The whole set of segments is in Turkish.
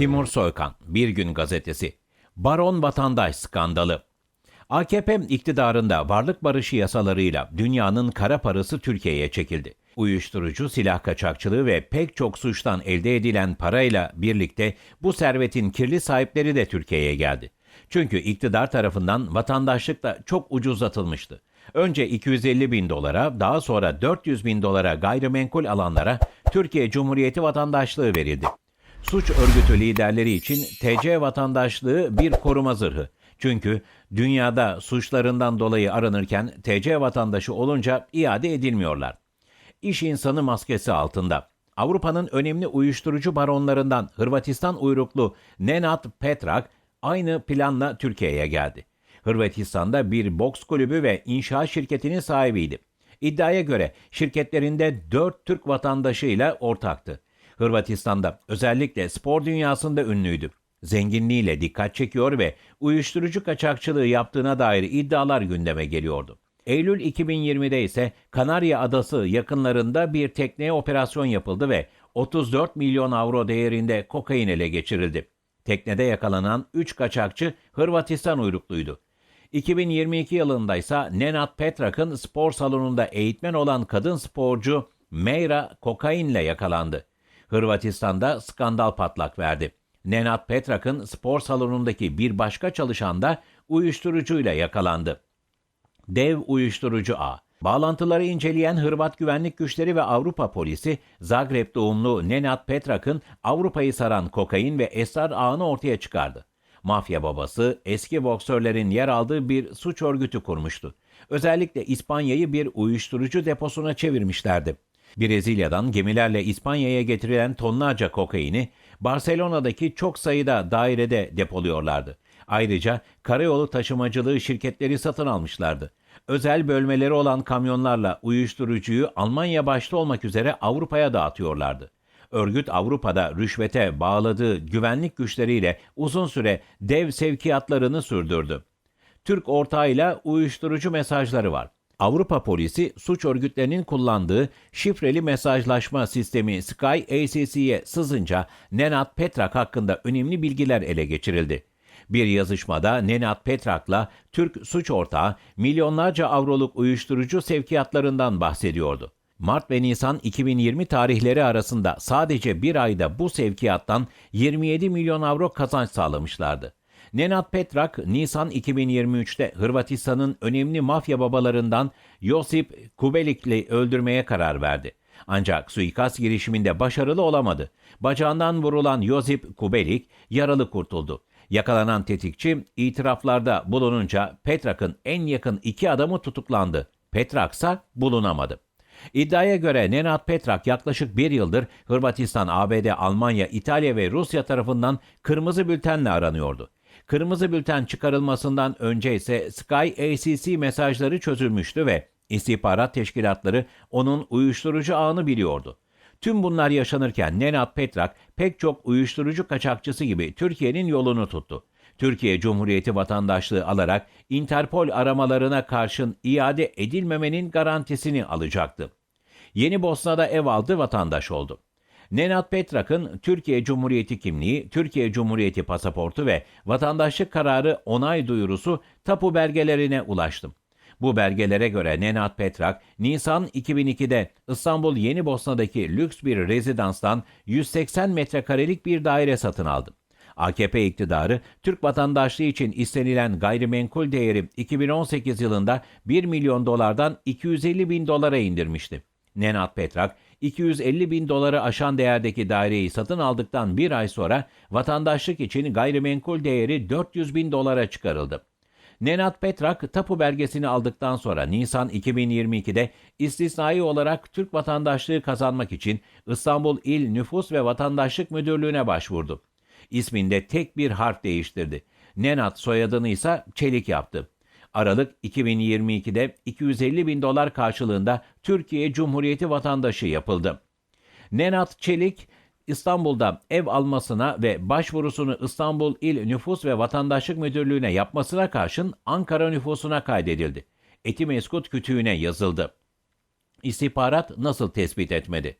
Timur Soykan, Bir Gün Gazetesi. Baron vatandaş skandalı. AKP iktidarında varlık barışı yasalarıyla dünyanın kara parası Türkiye'ye çekildi. Uyuşturucu, silah kaçakçılığı ve pek çok suçtan elde edilen parayla birlikte bu servetin kirli sahipleri de Türkiye'ye geldi. Çünkü iktidar tarafından vatandaşlık da çok ucuzlatılmıştı. Önce 250 bin dolara, daha sonra 400 bin dolara gayrimenkul alanlara Türkiye Cumhuriyeti vatandaşlığı verildi. Suç örgütü liderleri için TC vatandaşlığı bir koruma zırhı. Çünkü dünyada suçlarından dolayı aranırken TC vatandaşı olunca iade edilmiyorlar. İş insanı maskesi altında. Avrupa'nın önemli uyuşturucu baronlarından Hırvatistan uyruklu Nenad Petrak aynı planla Türkiye'ye geldi. Hırvatistan'da bir boks kulübü ve inşaat şirketinin sahibiydi. İddiaya göre şirketlerinde 4 Türk vatandaşıyla ortaktı. Hırvatistan'da özellikle spor dünyasında ünlüydü. Zenginliğiyle dikkat çekiyor ve uyuşturucu kaçakçılığı yaptığına dair iddialar gündeme geliyordu. Eylül 2020'de ise Kanarya Adası yakınlarında bir tekneye operasyon yapıldı ve 34 milyon avro değerinde kokain ele geçirildi. Teknede yakalanan 3 kaçakçı Hırvatistan uyrukluydu. 2022 yılında ise Nenad Petrak'ın spor salonunda eğitmen olan kadın sporcu Meyra kokainle yakalandı. Hırvatistan'da skandal patlak verdi. Nenad Petrak'ın spor salonundaki bir başka çalışan da uyuşturucuyla yakalandı. Dev uyuşturucu ağ. Bağlantıları inceleyen Hırvat güvenlik güçleri ve Avrupa polisi Zagreb doğumlu Nenad Petrak'ın Avrupa'yı saran kokain ve esrar ağını ortaya çıkardı. Mafya babası eski boksörlerin yer aldığı bir suç örgütü kurmuştu. Özellikle İspanya'yı bir uyuşturucu deposuna çevirmişlerdi. Brezilya'dan gemilerle İspanya'ya getirilen tonlarca kokaini Barcelona'daki çok sayıda dairede depoluyorlardı. Ayrıca karayolu taşımacılığı şirketleri satın almışlardı. Özel bölmeleri olan kamyonlarla uyuşturucuyu Almanya başta olmak üzere Avrupa'ya dağıtıyorlardı. Örgüt Avrupa'da rüşvete bağladığı güvenlik güçleriyle uzun süre dev sevkiyatlarını sürdürdü. Türk ortağıyla uyuşturucu mesajları var. Avrupa polisi suç örgütlerinin kullandığı şifreli mesajlaşma sistemi Sky ACC'ye sızınca Nenad Petrak hakkında önemli bilgiler ele geçirildi. Bir yazışmada Nenad Petrak'la Türk suç ortağı milyonlarca avroluk uyuşturucu sevkiyatlarından bahsediyordu. Mart ve Nisan 2020 tarihleri arasında sadece bir ayda bu sevkiyattan 27 milyon avro kazanç sağlamışlardı. Nenad Petrak, Nisan 2023'te Hırvatistan'ın önemli mafya babalarından Josip Kubelik'i öldürmeye karar verdi. Ancak suikast girişiminde başarılı olamadı. Bacağından vurulan Josip Kubelik yaralı kurtuldu. Yakalanan tetikçi itiraflarda bulununca Petrak'ın en yakın iki adamı tutuklandı. Petrak bulunamadı. İddiaya göre Nenad Petrak yaklaşık bir yıldır Hırvatistan, ABD, Almanya, İtalya ve Rusya tarafından kırmızı bültenle aranıyordu. Kırmızı bülten çıkarılmasından önce ise Sky ACC mesajları çözülmüştü ve istihbarat teşkilatları onun uyuşturucu ağını biliyordu. Tüm bunlar yaşanırken Nenad Petrak pek çok uyuşturucu kaçakçısı gibi Türkiye'nin yolunu tuttu. Türkiye Cumhuriyeti vatandaşlığı alarak Interpol aramalarına karşın iade edilmemenin garantisini alacaktı. Yeni Bosna'da ev aldı vatandaş oldu. Nenad Petrak'ın Türkiye Cumhuriyeti kimliği, Türkiye Cumhuriyeti pasaportu ve vatandaşlık kararı onay duyurusu tapu belgelerine ulaştım. Bu belgelere göre Nenad Petrak, Nisan 2002'de İstanbul Yeni Bosna'daki lüks bir rezidanstan 180 metrekarelik bir daire satın aldı. AKP iktidarı Türk vatandaşlığı için istenilen gayrimenkul değeri 2018 yılında 1 milyon dolardan 250 bin dolara indirmişti. Nenad Petrak, 250 bin doları aşan değerdeki daireyi satın aldıktan bir ay sonra vatandaşlık için gayrimenkul değeri 400 bin dolara çıkarıldı. Nenad Petrak tapu belgesini aldıktan sonra Nisan 2022'de istisnai olarak Türk vatandaşlığı kazanmak için İstanbul İl Nüfus ve Vatandaşlık Müdürlüğü'ne başvurdu. İsminde tek bir harf değiştirdi. Nenad soyadını ise Çelik yaptı. Aralık 2022'de 250 bin dolar karşılığında Türkiye Cumhuriyeti vatandaşı yapıldı. Nenad Çelik, İstanbul'da ev almasına ve başvurusunu İstanbul İl Nüfus ve Vatandaşlık Müdürlüğü'ne yapmasına karşın Ankara nüfusuna kaydedildi. Etimeskut kütüğüne yazıldı. İstihbarat nasıl tespit etmedi?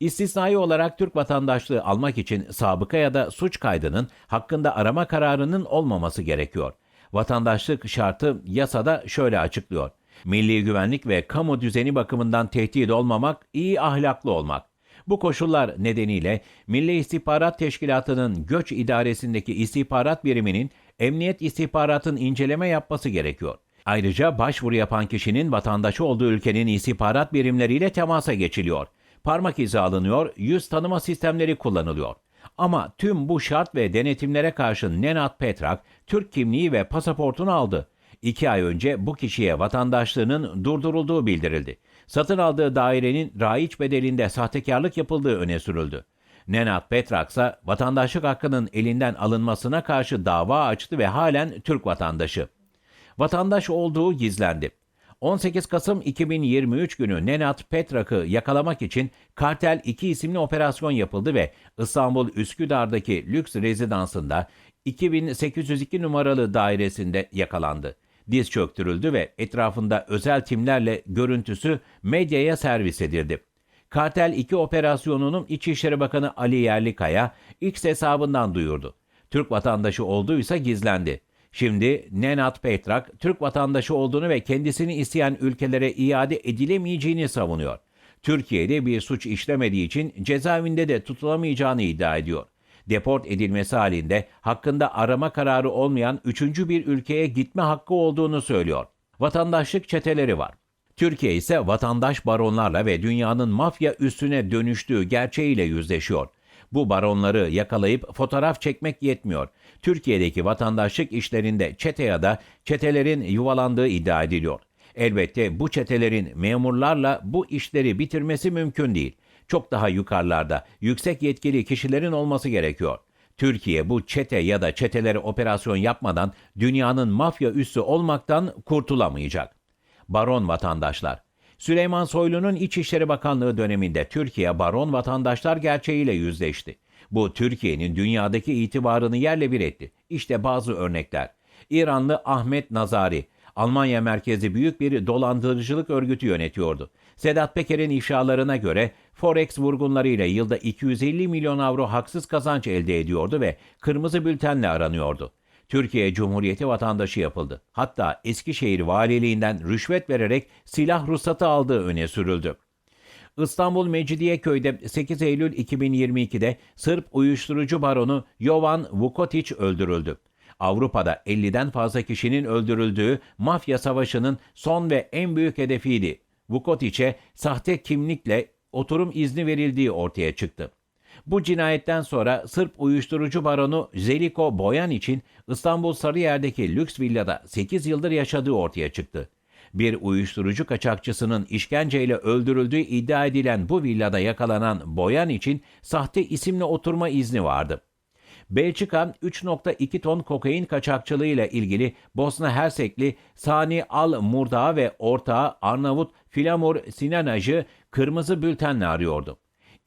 İstisnai olarak Türk vatandaşlığı almak için sabıka ya da suç kaydının hakkında arama kararının olmaması gerekiyor. Vatandaşlık şartı yasada şöyle açıklıyor. Milli güvenlik ve kamu düzeni bakımından tehdit olmamak, iyi ahlaklı olmak. Bu koşullar nedeniyle Milli İstihbarat Teşkilatı'nın göç idaresindeki istihbarat biriminin emniyet istihbaratın inceleme yapması gerekiyor. Ayrıca başvuru yapan kişinin vatandaşı olduğu ülkenin istihbarat birimleriyle temasa geçiliyor. Parmak izi alınıyor, yüz tanıma sistemleri kullanılıyor. Ama tüm bu şart ve denetimlere karşın Nenat Petrak, Türk kimliği ve pasaportunu aldı. İki ay önce bu kişiye vatandaşlığının durdurulduğu bildirildi. Satın aldığı dairenin raiç bedelinde sahtekarlık yapıldığı öne sürüldü. Nenat Petrak ise vatandaşlık hakkının elinden alınmasına karşı dava açtı ve halen Türk vatandaşı. Vatandaş olduğu gizlendi. 18 Kasım 2023 günü Nenat Petrak'ı yakalamak için Kartel 2 isimli operasyon yapıldı ve İstanbul Üsküdar'daki lüks rezidansında 2802 numaralı dairesinde yakalandı. Diz çöktürüldü ve etrafında özel timlerle görüntüsü medyaya servis edildi. Kartel 2 operasyonunun İçişleri Bakanı Ali Yerlikaya X hesabından duyurdu. Türk vatandaşı olduğuysa gizlendi. Şimdi Nenat Petrak, Türk vatandaşı olduğunu ve kendisini isteyen ülkelere iade edilemeyeceğini savunuyor. Türkiye'de bir suç işlemediği için cezaevinde de tutulamayacağını iddia ediyor. Deport edilmesi halinde hakkında arama kararı olmayan üçüncü bir ülkeye gitme hakkı olduğunu söylüyor. Vatandaşlık çeteleri var. Türkiye ise vatandaş baronlarla ve dünyanın mafya üstüne dönüştüğü gerçeğiyle yüzleşiyor. Bu baronları yakalayıp fotoğraf çekmek yetmiyor. Türkiye'deki vatandaşlık işlerinde çete ya da çetelerin yuvalandığı iddia ediliyor. Elbette bu çetelerin memurlarla bu işleri bitirmesi mümkün değil. Çok daha yukarılarda yüksek yetkili kişilerin olması gerekiyor. Türkiye bu çete ya da çetelere operasyon yapmadan dünyanın mafya üssü olmaktan kurtulamayacak. Baron vatandaşlar Süleyman Soylu'nun İçişleri Bakanlığı döneminde Türkiye baron vatandaşlar gerçeğiyle yüzleşti. Bu Türkiye'nin dünyadaki itibarını yerle bir etti. İşte bazı örnekler. İranlı Ahmet Nazari, Almanya merkezli büyük bir dolandırıcılık örgütü yönetiyordu. Sedat Peker'in ifşalarına göre Forex vurgunlarıyla yılda 250 milyon avro haksız kazanç elde ediyordu ve kırmızı bültenle aranıyordu. Türkiye Cumhuriyeti vatandaşı yapıldı. Hatta Eskişehir valiliğinden rüşvet vererek silah ruhsatı aldığı öne sürüldü. İstanbul Mecidiyeköy'de 8 Eylül 2022'de Sırp uyuşturucu baronu Jovan Vukotic öldürüldü. Avrupa'da 50'den fazla kişinin öldürüldüğü mafya savaşının son ve en büyük hedefiydi. Vukotic'e sahte kimlikle oturum izni verildiği ortaya çıktı. Bu cinayetten sonra Sırp uyuşturucu baronu Zeliko Boyan için İstanbul Sarıyer'deki lüks villada 8 yıldır yaşadığı ortaya çıktı. Bir uyuşturucu kaçakçısının işkenceyle öldürüldüğü iddia edilen bu villada yakalanan Boyan için sahte isimle oturma izni vardı. Belçika 3.2 ton kokain kaçakçılığıyla ilgili Bosna Hersekli Sani Al Murda ve ortağı Arnavut Filamur Sinanaj'ı kırmızı bültenle arıyordu.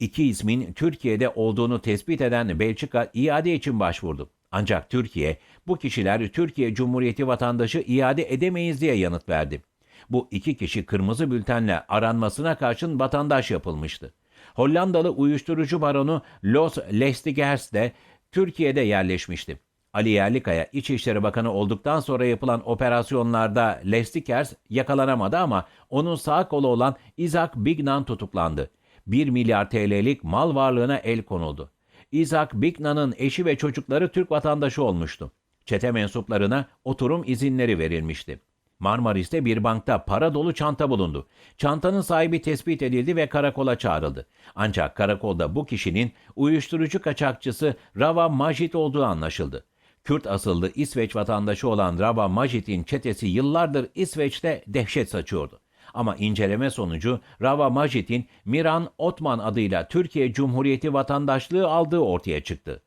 İki ismin Türkiye'de olduğunu tespit eden Belçika iade için başvurdu. Ancak Türkiye, bu kişiler Türkiye Cumhuriyeti vatandaşı iade edemeyiz diye yanıt verdi. Bu iki kişi kırmızı bültenle aranmasına karşın vatandaş yapılmıştı. Hollandalı uyuşturucu baronu Los Lestigers de Türkiye'de yerleşmişti. Ali Yerlikaya İçişleri Bakanı olduktan sonra yapılan operasyonlarda Lestigers yakalanamadı ama onun sağ kolu olan Isaac Bignan tutuklandı. 1 milyar TL'lik mal varlığına el konuldu. Isaac Bignan'ın eşi ve çocukları Türk vatandaşı olmuştu. Çete mensuplarına oturum izinleri verilmişti. Marmaris'te bir bankta para dolu çanta bulundu. Çantanın sahibi tespit edildi ve karakola çağrıldı. Ancak karakolda bu kişinin uyuşturucu kaçakçısı Rava Majid olduğu anlaşıldı. Kürt asıllı İsveç vatandaşı olan Rava Majid'in çetesi yıllardır İsveç'te dehşet saçıyordu. Ama inceleme sonucu Rava Majid'in Miran Otman adıyla Türkiye Cumhuriyeti vatandaşlığı aldığı ortaya çıktı.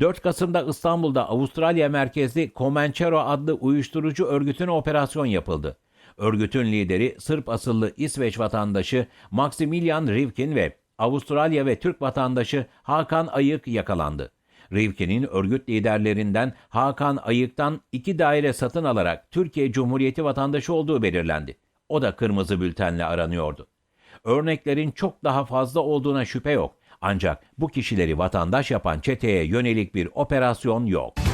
4 Kasım'da İstanbul'da Avustralya merkezli Comanchero adlı uyuşturucu örgütüne operasyon yapıldı. Örgütün lideri Sırp asıllı İsveç vatandaşı Maximilian Rivkin ve Avustralya ve Türk vatandaşı Hakan Ayık yakalandı. Rivkin'in örgüt liderlerinden Hakan Ayık'tan iki daire satın alarak Türkiye Cumhuriyeti vatandaşı olduğu belirlendi. O da kırmızı bültenle aranıyordu. Örneklerin çok daha fazla olduğuna şüphe yok. Ancak bu kişileri vatandaş yapan çeteye yönelik bir operasyon yok.